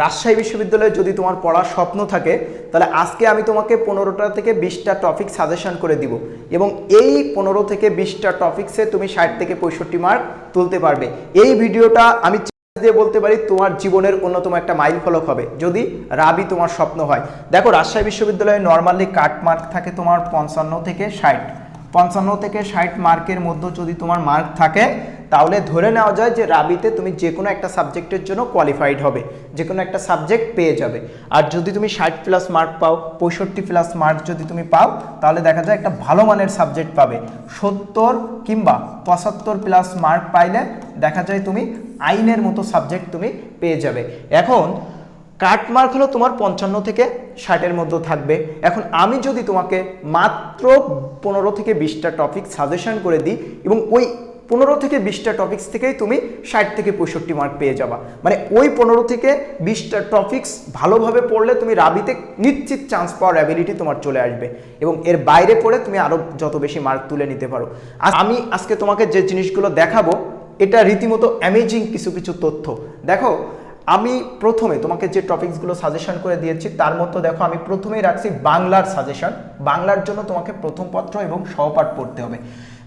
রাজশাহী বিশ্ববিদ্যালয়ে যদি তোমার পড়ার স্বপ্ন থাকে, তাহলে আজকে আমি তোমাকে পনেরোটা থেকে বিশটা টপিক সাজেশন করে দিব। এবং এই পনেরো থেকে বিশটা টপিক্সে তুমি ষাট থেকে পঁয়ষট্টি মার্ক তুলতে পারবে। এই ভিডিওটা আমি দিয়ে বলতে পারি, তোমার জীবনের অন্যতম একটা মাইল ফলক হবে, যদি রাবি তোমার স্বপ্ন হয়। দেখো, রাজশাহী বিশ্ববিদ্যালয়ে নর্মালি কাট মার্ক থাকে তোমার পঞ্চান্ন থেকে ষাট। পঞ্চান্ন থেকে ষাট মার্কের মধ্যে যদি তোমার মার্ক থাকে তাহলে ধরে নেওয়া যায় যে রাবিতে তুমি যে কোনো একটা সাবজেক্টের জন্য কোয়ালিফাইড হবে যে কোনো একটা সাবজেক্ট পেয়ে যাবে। আর যদি তুমি ষাট প্লাস মার্ক পাও, পঁয়ষট্টি প্লাস মার্ক যদি তুমি পাও, তাহলে দেখা যায় একটা ভালো মানের সাবজেক্ট পাবে। সত্তর কিংবা পঁচাত্তর প্লাস মার্ক পাইলে দেখা যায় তুমি আইনের মতো সাবজেক্ট তুমি পেয়ে যাবে। এখন কাট মার্ক হলো তোমার পঞ্চান্ন থেকে ষাটের মধ্যে থাকবে। এখন আমি যদি তোমাকে মাত্র পনেরো থেকে বিশটা টপিক সাজেশন করে দিই এবং ওই পনেরো থেকে বিশটা টপিক্স থেকেই তুমি ষাট থেকে পঁয়ষট্টি মার্ক পেয়ে যাবা। মানে ওই পনেরো থেকে বিশটা টপিক্স ভালোভাবে পড়লে তুমি রাবিতে নিশ্চিত চান্স পাওয়ার অ্যাবিলিটি তোমার চলে আসবে এবং এর বাইরে পড়ে তুমি আরও যত বেশি মার্ক তুলে নিতে পারো। আমি আজকে তোমাকে যে জিনিসগুলো দেখাবো, এটা রীতিমতো অ্যামেজিং কিছু কিছু তথ্য। দেখো, আমি প্রথমে তোমাকে যে টপিকসগুলো সাজেশন করে দিয়েছি, তার মধ্যে দেখো আমি প্রথমেই রাখছি বাংলার সাজেশন বাংলার জন্য তোমাকে প্রথম পত্র এবং সহপাঠ পড়তে হবে।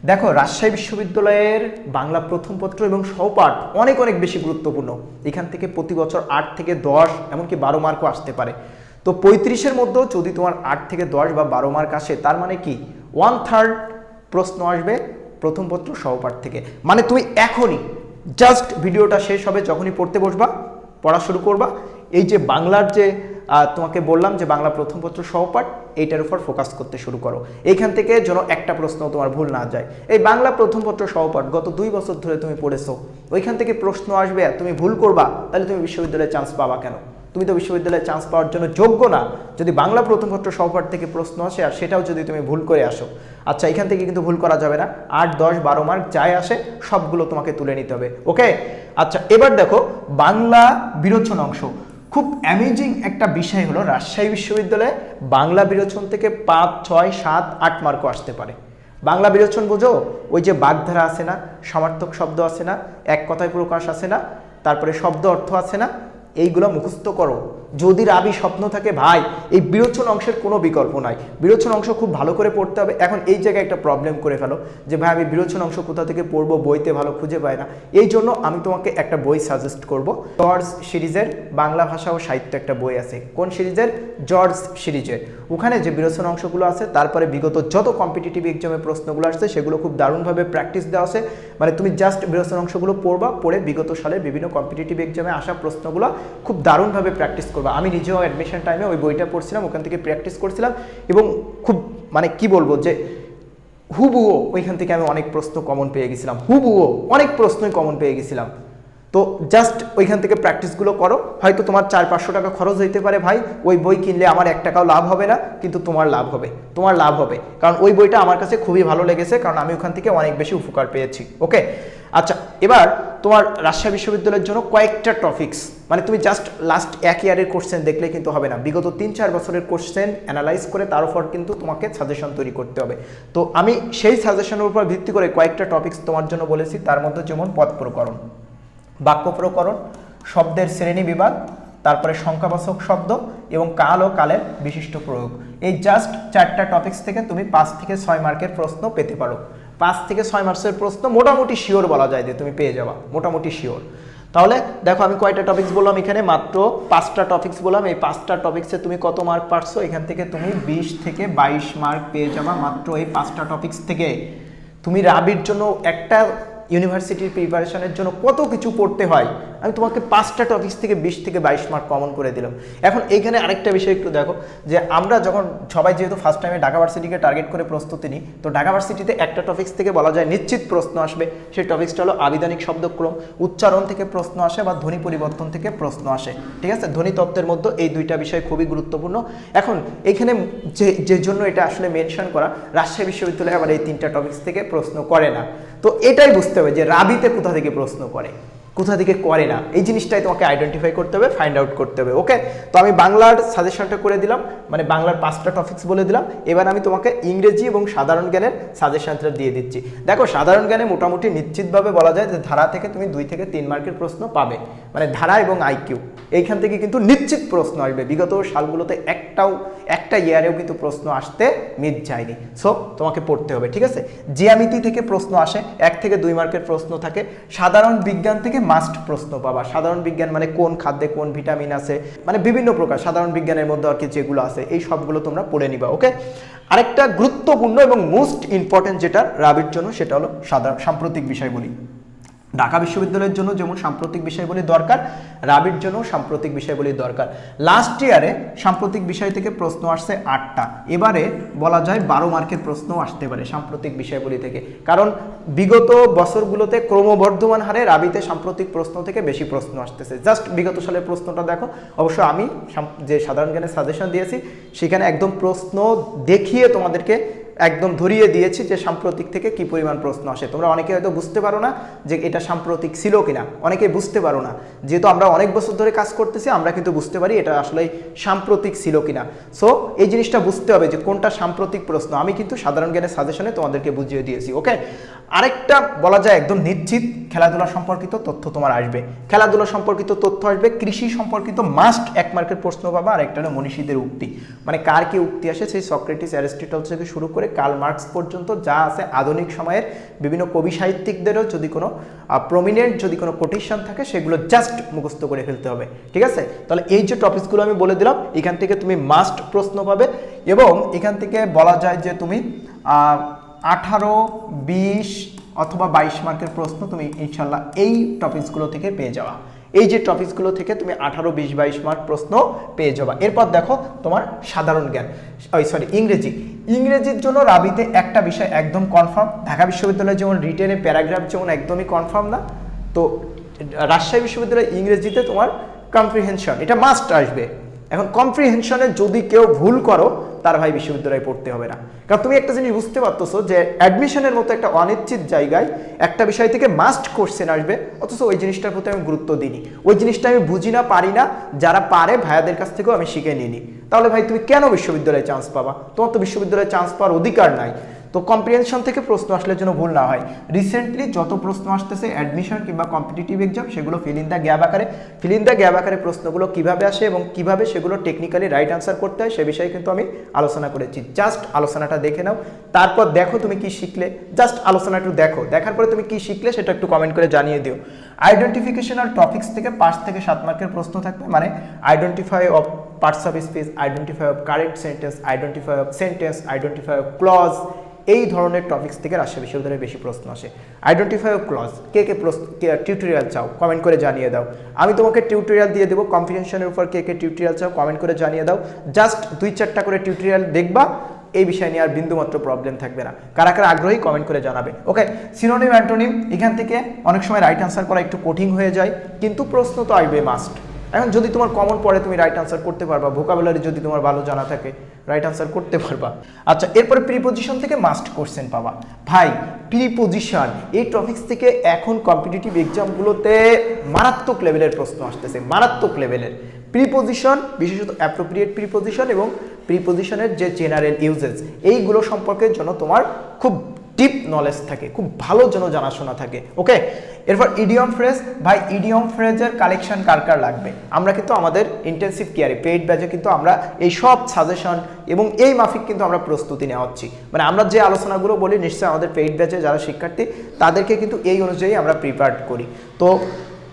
দেখো, রাজশাহী বিশ্ববিদ্যালয়ের বাংলা প্রথম পত্র এবং সহপাঠ অনেক অনেক বেশি গুরুত্বপূর্ণ। এখান থেকে প্রতি বছর আট থেকে দশ, এমনকি বারো মার্কও আসতে পারে। তো পঁয়ত্রিশের মধ্যেও যদি তোমার আট থেকে দশ বা বারো মার্ক আসে, তার মানে কি? ওয়ান থার্ড প্রশ্ন আসবে প্রথম পত্র, সহপাঠ থেকে। মানে তুমি এখনই জাস্ট ভিডিওটা শেষ হবে, যখনই পড়তে বসবা, পড়া শুরু করবা। এই যে বাংলার যে তোমাকে বললাম যে বাংলা প্রথম পত্র সহপাঠ এইটার উপর ফোকাস করতে শুরু করো। এইখান থেকে যেন একটা প্রশ্ন তোমার ভুল না যায়। এই বাংলা প্রথম পত্র সহপাঠ গত দুই বছর ধরে তুমি পড়েছো। ওইখান থেকে প্রশ্ন আসবে তুমি ভুল করবা, তাহলে তুমি বিশ্ববিদ্যালয়ে চান্স পাবা কেন? তুমি তো বিশ্ববিদ্যালয়ে চান্স পাওয়ার জন্য যোগ্য না। যদি বাংলা প্রথম পত্র সহপাঠ থেকে প্রশ্ন আসে, আর সেটাও যদি তুমি ভুল করে আসো। আচ্ছা এখান থেকে কিন্তু ভুল করা যাবে না। আট, দশ, বারো মার্ক যাই আসে, সবগুলো তোমাকে তুলে নিতে হবে। ওকে আচ্ছা এবার দেখো, বাংলা বিরোচন অংশ খুব অ্যামেজিং একটা বিষয় হলো রাজশাহী বিশ্ববিদ্যালয়ে বাংলা বিরোচন থেকে পাঁচ, ছয়, সাত, আট মার্কও আসতে পারে। বাংলা বিরোচন বোঝো, ওই যে বাগধারা আছে না, সমার্থক শব্দ আছে না, এক কথায় প্রকাশ আছে না, তারপরে শব্দ অর্থ আছে না, এইগুলো মুখস্থ করো। যদি রাবি স্বপ্ন থাকে, ভাই, এই বিরোচন অংশের কোনো বিকল্প নাই। বিরোচন অংশ খুব ভালো করে পড়তে হবে। এখন এই জায়গায় একটা প্রবলেম করে ফেলো যে, ভাই, আমি বিরোচন অংশ কোথা থেকে পড়ব, বইতে ভালো খুঁজে পাই না। এই জন্য আমি তোমাকে একটা বই সাজেস্ট করব। জর্জ সিরিজের বাংলা ভাষা ও সাহিত্য একটা বই আছে। কোন সিরিজের? জর্জ সিরিজের। ওখানে যে বিরোচন অংশগুলো আছে, তারপরে বিগত যত কম্পিটিটিভ এক্সামে প্রশ্নগুলো আসছে, সেগুলো খুব দারুণভাবে প্র্যাকটিস দেওয়া আছে। মানে তুমি জাস্ট বিরোচন অংশগুলো পড়বা, পড়ে বিগত সালের বিভিন্ন কম্পিটিটিভ এক্সামে আসা প্রশ্নগুলো খুব দারুণভাবে প্র্যাকটিস করবা। আমি নিজেও অ্যাডমিশন টাইমে ওই বইটা পড়ছিলাম, ওখান থেকে প্র্যাকটিস করছিলাম এবং খুব মানে কি বলব যে হুবুও ওইখান থেকে আমি অনেক প্রশ্ন কমন পেয়ে গেছিলাম। হুবুও অনেক প্রশ্নই কমন পেয়ে গেছিলাম। তো জাস্ট ওইখান থেকে প্র্যাকটিসগুলো করো। হয়তো তোমার চার পাঁচশো টাকা খরচ হইতে পারে ভাই, ওই বই কিনলে আমার এক টাকাও লাভ হবে না, কিন্তু তোমার লাভ হবে, তোমার লাভ হবে। কারণ ওই বইটা আমার কাছে খুবই ভালো লেগেছে, কারণ আমি ওখান থেকে অনেক বেশি উপকার পেয়েছি ওকে আচ্ছা এবার তোমার রাজশাহী বিশ্ববিদ্যালয়ের জন্য কয়েকটা টপিক্স মানে তুমি জাস্ট লাস্ট এক ইয়ারের কোশ্চেন দেখলে কিন্তু হবে না। বিগত তিন চার বছরের কোশ্চেন অ্যানালাইজ করে তার উপর কিন্তু তোমাকে সাজেশন তৈরি করতে হবে। তো আমি সেই সাজেশনের উপর ভিত্তি করে কয়েকটা টপিক্স তোমার জন্য বলেছি, তার মধ্যে যেমন পথ প্রকরণ। বাক্য প্রকরণ শব্দের শ্রেণি বিভাগ, তারপরে সংখ্যাবাচক শব্দ এবং কাল ও কালের বিশিষ্ট প্রয়োগ। এই জাস্ট চারটা টপিক্স থেকে তুমি পাঁচ থেকে ছয় মার্কের প্রশ্ন পেতে পারো। পাঁচ থেকে ছয় মার্কসের প্রশ্ন মোটামুটি শিওর বলা যায় যে তুমি পেয়ে যাবা, মোটামুটি শিওর তাহলে দেখো আমি কয়টা টপিক্স বললাম এখানে, মাত্র পাঁচটা টপিক্স বললাম। এই পাঁচটা টপিক্সে তুমি কত মার্ক পারছ? এখান থেকে তুমি বিশ থেকে বাইশ মার্ক পেয়ে যাবা মাত্র এই পাঁচটা টপিক্স থেকে। তুমি রাবির জন্য একটা ইউনিভার্সিটির প্রিপারেশনের জন্য কত কিছু পড়তে হয়? আমি তোমাকে পাঁচটা টপিক্স থেকে বিশ থেকে বাইশ মার্ক কমন করে দিলাম। এখন এইখানে আরেকটা বিষয় একটু দেখো, যে আমরা যখন সবাই যেহেতু ফার্স্ট টাইমে ঢাকা ভার্সিটিকে টার্গেট করে প্রস্তুতি নিই, তো ঢাকা ভার্সিটিতে একটা টপিক্স থেকে বলা যায় নিশ্চিত প্রশ্ন আসবে। সেই টপিক্সটা হলো আবিধানিক শব্দক্রম, উচ্চারণ থেকে প্রশ্ন আসে বা ধ্বনি পরিবর্তন থেকে প্রশ্ন আসে। ঠিক আছে? ধ্বনি তত্ত্বের মধ্যে এই দুইটা বিষয় খুবই গুরুত্বপূর্ণ। এখন এখানে যে যে জন্য এটা আসলে মেনশন করা, রাজশাহী বিশ্ববিদ্যালয় আবার এই তিনটা টপিক্স থেকে প্রশ্ন করে না। তো এটাই বুঝতে হবে যে রাবিতে কোথা থেকে প্রশ্ন করে। কোথা থেকে করে না। এই জিনিসটাই তোমাকে আইডেন্টিফাই করতে হবে ফাইন্ড আউট করতে হবে ওকে তো আমি বাংলার সাজেশনটা করে দিলাম মানে বাংলার পাঁচটা টপিক্স বলে দিলাম। এবার আমি তোমাকে ইংরেজি এবং সাধারণ জ্ঞানের সাজেশনটা দিয়ে দিচ্ছি। দেখো, সাধারণ জ্ঞানে মোটামুটি নিশ্চিতভাবে বলা যায় যে ধারা থেকে তুমি দুই থেকে তিন মার্কের প্রশ্ন পাবে মানে ধারা এবং আইকিউ এইখান থেকে কিন্তু নিশ্চিত প্রশ্ন আসবে। বিগত সালগুলোতে একটাও, একটা ইয়ারেও কিন্তু প্রশ্ন আসতে মিট যায়নি। সো তোমাকে পড়তে হবে, ঠিক আছে? জিয়ামিতি থেকে প্রশ্ন আসে, এক থেকে দুই মার্কের প্রশ্ন থাকে। সাধারণ বিজ্ঞান থেকে মাস্ট প্রশ্ন পাবা। সাধারণ বিজ্ঞান মানে কোন খাদ্যে কোন ভিটামিন আছে? মানে বিভিন্ন প্রকার সাধারণ বিজ্ঞানের মধ্যে আর কি যেগুলো আছে, এই সবগুলো তোমরা পড়ে নিবা ওকে আরেকটা গুরুত্বপূর্ণ এবং মোস্ট ইম্পর্টেন্ট যেটা রাবির জন্য, সেটা হলো সাধারণ সাম্প্রতিক বিষয়গুলি। ঢাকা বিশ্ববিদ্যালয়ের জন্য যেমন সাম্প্রতিক বিষয়গুলি দরকার, রাবির জন্য সাম্প্রতিক বিষয়গুলি দরকার। লাস্ট ইয়ারে সাম্প্রতিক বিষয় থেকে প্রশ্ন আসছে আটটা। এবারে বলা যায় বারো মার্কের প্রশ্ন আসতে পারে সাম্প্রতিক বিষয়গুলি থেকে। কারণ বিগত বছরগুলোতে ক্রমবর্ধমান হারে রাবিতে সাম্প্রতিক প্রশ্ন থেকে বেশি প্রশ্ন আসতেছে। জাস্ট বিগত সালের প্রশ্নটা দেখো। অবশ্য আমি যে সাধারণ জ্ঞানের সাজেশন দিয়েছি, সেখানে একদম প্রশ্ন দেখিয়ে তোমাদেরকে একদম ধরিয়ে দিয়েছি যে সাম্প্রতিক থেকে কি পরিমাণ প্রশ্ন আসে। তোমরা অনেকে হয়তো বুঝতে পারো না যে এটা সাম্প্রতিক ছিল কিনা। অনেকে বুঝতে পারো না। যেহেতু আমরা অনেক বছর ধরে কাজ করতেছি, আমরা কিন্তু বুঝতে পারি এটা আসলে সাম্প্রতিক ছিল কিনা। সো এই জিনিসটা বুঝতে হবে যে কোনটা সাম্প্রতিক প্রশ্ন। আমি কিন্তু সাধারণ জ্ঞানের সাজেশনে তোমাদেরকে বুঝিয়ে দিয়েছি ওকে আরেকটা বলা যায় একদম নিশ্চিত, খেলাধুলা সম্পর্কিত তথ্য তোমার আসবে। খেলাধুলা সম্পর্কিত তথ্য আসবে, কৃষি সম্পর্কিত মাস্ট এক মার্কের প্রশ্ন পাবা আর একটা মনীষীদের উক্তি। মানে কার কি উক্তি আসে? সেই সক্রেটিস অ্যারিস্টিটল থেকে শুরু করে কার্ল মার্কস পর্যন্ত যা আছে আধুনিক সময়ের বিভিন্ন কবি সাহিত্যিকদেরও যদি কোনো প্রমিনেন্ট যদি কোনো কোটেশন থাকে, সেগুলো জাস্ট মুখস্থ করে ফেলতে হবে। ঠিক আছে? তাহলে এই যে টপিকসগুলো আমি বলে দিলাম, এখান থেকে তুমি মাস্ট প্রশ্ন পাবে এবং এখান থেকে বলা যায় যে তুমি আঠারো, বিশ অথবা বাইশ মার্কের প্রশ্ন তুমি ইনশাল্লাহ এই টপিকসগুলো থেকে পেয়ে যাওয়া। এই যে টপিকসগুলো থেকে তুমি আঠারো, বিশ, বাইশ মার্ক প্রশ্ন পেয়ে যাবা। এরপর দেখো তোমার সাধারণ জ্ঞান, ওই সরি ইংরেজি। ইংরেজির জন্য রাবিতে একটা বিষয় একদম কনফার্ম ঢাকা বিশ্ববিদ্যালয়ে যেমন রিটেনে প্যারাগ্রাফ যেমন একদমই কনফার্ম না, তো রাজশাহী বিশ্ববিদ্যালয়ে ইংরেজিতে তোমার কম্প্রিহেনশন এটা মাস্ট আসবে। এখন কম্প্রিহেনশনে যদি কেউ ভুল করো তার ভাই বিশ্ববিদ্যালয়ে পড়তে হবে না। কারণ তুমি একটা জিনিস বুঝতে পারতেছো যে অ্যাডমিশনের মতো একটা অনিশ্চিত জায়গায় একটা বিষয় থেকে মাস্ট কোশ্চেন আসবে, অথচ ওই জিনিসটার প্রতি আমি গুরুত্ব দিইনি। ওই জিনিসটা আমি বুঝি না, পারি না, যারা পারে ভাইয়াদের কাছ থেকেও আমি শিখে নিইনি। তাহলে ভাই তুমি কেন বিশ্ববিদ্যালয়ে চান্স পাবা? তোমার তো বিশ্ববিদ্যালয়ে চান্স পাওয়ার অধিকার নাই। তো কম্প্রিহেনশন থেকে প্রশ্ন আসলে যেন ভুল না হয়। রিসেন্টলি যত প্রশ্ন আসতেছে অ্যাডমিশন কিংবা কম্পিটিটিভ এক্সাম সেগুলো ফিল ইন দ্য গ্যাপ আকারে। ফিল ইন দ্য গ্যাপ আকারে প্রশ্নগুলো কীভাবে আসে এবং কীভাবে সেগুলো টেকনিক্যালি রাইট আনসার করতে হয়, সে বিষয়ে কিন্তু আমি আলোচনা করেছি। জাস্ট আলোচনাটা দেখে নাও। তারপর দেখো তুমি কি শিখলে। জাস্ট আলোচনা একটু দেখো। দেখার পরে তুমি কি শিখলে, সেটা একটু কমেন্ট করে জানিয়ে দিও। আইডেন্টিফিকেশনাল টপিক্স থেকে পাঁচ থেকে সাত মার্কের প্রশ্ন থাকবে। মানে identify of parts of speech identify of correct sentence identify of sentence identify of clause এই ধরনের টপিক্স থেকে রাজশাহী বিশ্ববিদ্যালয়ে বেশি প্রশ্ন আসে। আইডেন্টিফাই অফ ক্লজ কে কে টিউটোরিয়াল চাও কমেন্ট করে জানিয়ে দাও। আমি তোমাকে টিউটোরিয়াল দিয়ে দেবো কম্পিটিশনের উপর কে কে টিউটোরিয়াল চাও কমেন্ট করে জানিয়ে দাও। জাস্ট দুই চারটা করে টিউটোরিয়াল দেখবা, এই বিষয় নিয়ে আর বিন্দুমাত্র প্রবলেম থাকবে না। কারা কারা আগ্রহী কমেন্ট করে জানাবে। ওকে সিনোনিম অ্যান্টোনিম এখান থেকে অনেক সময় রাইট আনসার করা একটু কঠিন হয়ে যায়, কিন্তু প্রশ্ন তো আসবে মাস্ট এখন যদি তোমার কমন পড়ে, তুমি রাইট আনসার করতে পারবা। ভোকাবুলারি যদি তোমার ভালো জানা থাকে রাইট আনসার করতে পারবা। আচ্ছা এরপরে প্রিপোজিশন থেকে মাস্ট কোশ্চেন পাবা। ভাই প্রিপোজিশন এই টপিক্স থেকে এখন কম্পিটিটিভ এক্সামগুলোতে মারাত্মক লেভেলের প্রশ্ন আসতেছে, মারাত্মক লেভেলের প্রিপোজিশন বিশেষত অ্যাপ্রোপ্রিয়েট প্রিপোজিশন এবং প্রিপোজিশনের যে জেনারেল ইউজেস এইগুলো সম্পর্কের জন্য তোমার খুব ডিপ নলেজ থাকে, খুব ভালো যেন জানাশোনা থাকে ওকে এরপর ইডিয়ম ফ্রেজ ভাই ইডিয়ম ফ্রেজের কালেকশন কার কার লাগবে? আমরা কিন্তু আমাদের ইন্টেন্সিভ কেয়ারে পেইড ব্যাচে কিন্তু আমরা এই সব সাজেশন এবং এই মাফিক কিন্তু আমরা প্রস্তুতি নেওয়া হচ্ছি। মানে আমরা যে আলোচনাগুলো বলি, নিশ্চয়ই আমাদের পেইড ব্যাচে যারা শিক্ষার্থী, তাদেরকে কিন্তু এই অনুযায়ী আমরা প্রিপেয়ার করি। তো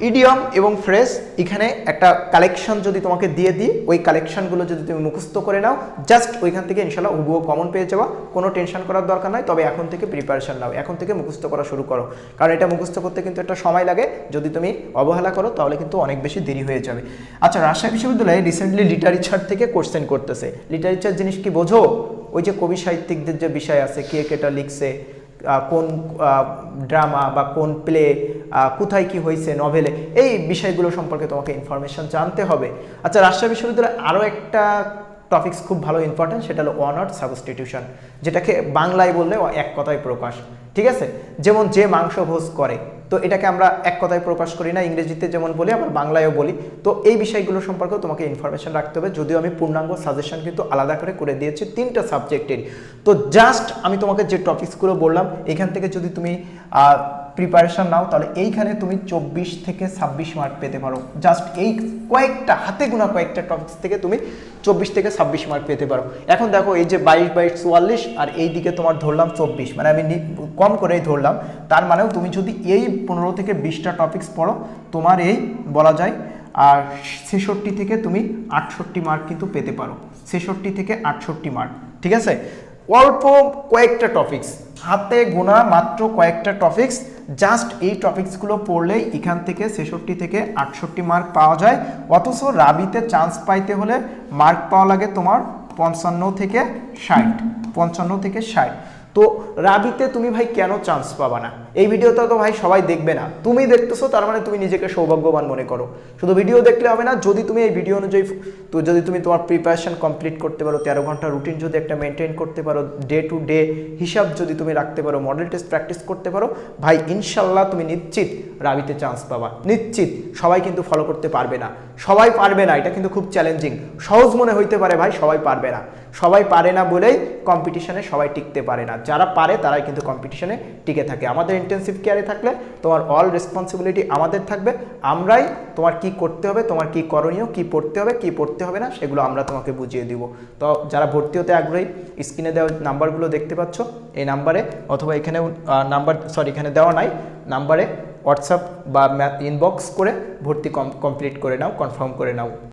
ইডিয়ম এবং ফ্রেজ এখানে একটা কালেকশন যদি তোমাকে দিয়ে দিই, ওই কালেকশনগুলো যদি তুমি মুখস্থ করে নাও জাস্ট ওইখান থেকে ইনশাল্লাহ হুবুও কমন পেয়ে যাওয়া কোনো টেনশন করার দরকার নয় তবে এখন থেকে প্রিপারেশন নাও। এখন থেকে মুখস্থ করা শুরু করো। কারণ এটা মুখস্থ করতে কিন্তু একটা সময় লাগে। যদি তুমি অবহেলা করো, তাহলে কিন্তু অনেক বেশি দেরি হয়ে যাবে। আচ্ছা রাজশাহী বিশ্ববিদ্যালয়ে রিসেন্টলি লিটারেচার থেকে কোশ্চেন করতেছে। লিটারেচার জিনিস কি বোঝো? ওই যে কবি সাহিত্যিকদের যে বিষয় আছে, কে কেটা লিখছে কোন ড্রামা বা কোন প্লে কোথায় কি হয়েছে নভেলে এই বিষয়গুলো সম্পর্কে তোমাকে ইনফরমেশন জানতে হবে। আচ্ছা রাজশাহী বিশ্ববিদ্যালয়ে আরও একটা টপিক্স খুব ভালো ইম্পর্টেন্ট সেটা হলো অট সাবস্টিটিউশন যেটাকে বাংলায় বললে এক কথায় প্রকাশ, ঠিক আছে? যেমন যে মাংস ভোজ করে, তো এটাকে আমরা এক কথায় প্রকাশ করি না, ইংরেজিতে যেমন বলি, আবার বাংলায়ও বলি। তো এই বিষয়গুলো সম্পর্কেও তোমাকে ইনফরমেশন রাখতে হবে, যদিও আমি পূর্ণাঙ্গ সাজেশন কিন্তু আলাদা করে করে দিয়েছি তিনটা সাবজেক্টের তো জাস্ট আমি তোমাকে যে টপিকসগুলো বললাম, এখান থেকে যদি তুমি প্রিপারেশন নাও, তাহলে এইখানে তুমি চব্বিশ থেকে ছাব্বিশ মার্ক পেতে পারো। জাস্ট এই কয়েকটা, হাতে গোনা কয়েকটা টপিক্স থেকে তুমি চব্বিশ থেকে ছাব্বিশ মার্ক পেতে পারো। এখন দেখো, এই যে বাইশ বাইশ চুয়াল্লিশ আর এই দিকে তোমার ধরলাম চব্বিশ মানে আমি কম করেই ধরলাম। তার মানেও তুমি যদি এই পনেরো থেকে বিশটা টপিক্স পড়ো, তোমার এই বলা যায়, আর ছেষট্টি থেকে তুমি আটষট্টি মার্ক কিন্তু পেতে পারো। ছেষট্টি থেকে আটষট্টি মার্ক ঠিক আছে? অল্প কয়েকটা টপিক্স হাতে গোনা মাত্র কয়েকটা টপিক্স জাস্ট এই টপিক্সগুলো পড়লেই এখান থেকে ছেষট্টি থেকে আটষট্টি মার্ক পাওয়া যায়। অথচ রাবিতে চান্স পাইতে হলে মার্ক পাওয়া লাগে তোমার পঞ্চান্ন থেকে ষাট, পঞ্চান্ন থেকে ষাট। তো রাবিতে তুমি ভাই কেন চান্স পাবা না? এই ভিডিওটা তো ভাই সবাই দেখবে না। তুমি দেখতেছো, তার মানে তুমি নিজেকে সৌভাগ্যবান মনে করো। শুধু ভিডিও দেখলে হবে না, যদি তুমি এই ভিডিও অনুযায়ী তো যদি তুমি তোমার প্রিপারেশন কমপ্লিট করতে পারো, তেরো ঘণ্টা রুটিন যদি একটা মেনটেন করতে পারো ডে টু ডে হিসাব যদি তুমি রাখতে পারো মডেল টেস্ট প্র্যাকটিস করতে পারো, ভাই ইনশাল্লাহ তুমি নিশ্চিত রাবিতে চান্স পাবা। নিশ্চিত। সবাই কিন্তু ফলো করতে পারবে না। সবাই পারবে না, এটা কিন্তু খুব চ্যালেঞ্জিং সহজ মনে হইতে পারে ভাই, সবাই পারবে না। সবাই পারে না বলেই কম্পিটিশনে সবাই টিকতে পারে না। যারা পারে, তারাই কিন্তু কম্পিটিশনে টিকে থাকে। আমাদের ইন্টেন্সিভ কেয়ারে থাকলে তোমার অল রেসপন্সিবিলিটি আমাদের থাকবে। আমরাই তোমার কি করতে হবে, তোমার কি করণীয়, কি পড়তে হবে, কি পড়তে হবে না, সেগুলো আমরা তোমাকে বুঝিয়ে দিব। তো যারা ভর্তি হতে আগ্রহী স্ক্রিনে দেওয়া নাম্বারগুলো দেখতে পাচ্ছ, এই নাম্বারে অথবা এখানে নাম্বার সরি এখানে দেওয়া নাই, নাম্বারে হোয়াটসঅ্যাপ বা ইনবক্স করে ভর্তি কমপ্লিট করে নাও কনফার্ম করে নাও।